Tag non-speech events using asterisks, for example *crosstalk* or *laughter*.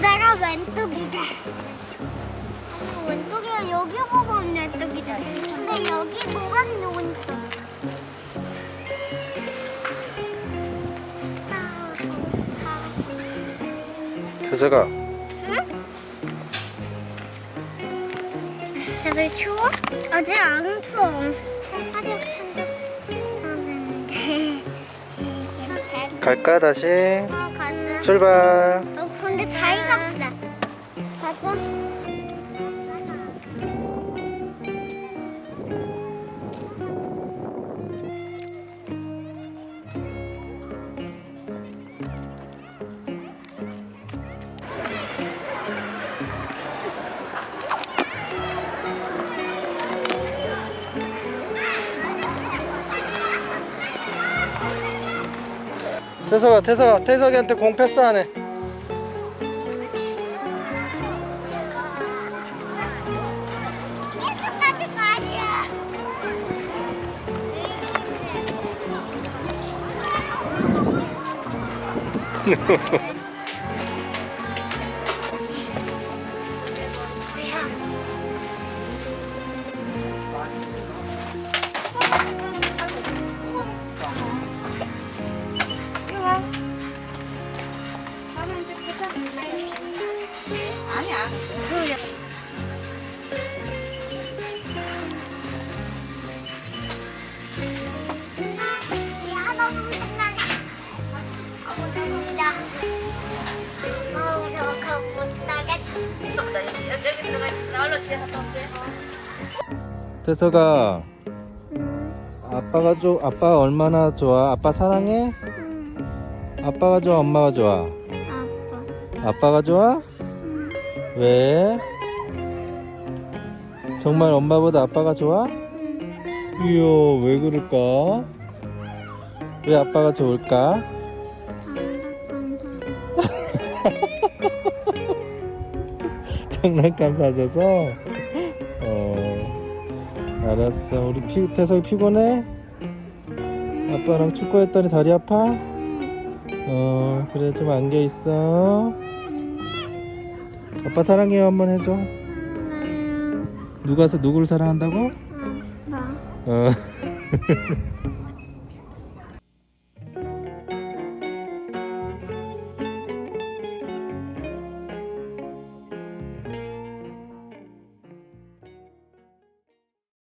내가 왼쪽이다. 왼쪽이야 여기 보고 왼쪽이다. 근데 여기 보고 오른쪽. 태서가 되게 추워? 아직 안 추워. 아직 안 *laughs* 갈까 다시 어, 가자. 출발 어. 가자. 태서가 태서가 태석이한테 공 패스하네 아니야. 집에 갔다 올게. 태서가 음, 아빠가 좋 아빠 얼마나 좋아 아빠 사랑해 음, 아빠가 좋아 엄마가 좋아 아빠. 아빠가 좋아 음, 왜 정말 엄마보다 아빠가 좋아 음. 이야 왜 그럴까 왜 아빠가 좋을까 *laughs* 장난감 사줘서. 어 알았어. 우리 피, 태석이 피곤해? 아빠랑 축구했더니 다리 아파? 어 그래 좀 안겨 있어. 아빠 사랑해요. 한번 해줘. 누가 사- 누구를 사랑한다고? 어 *laughs*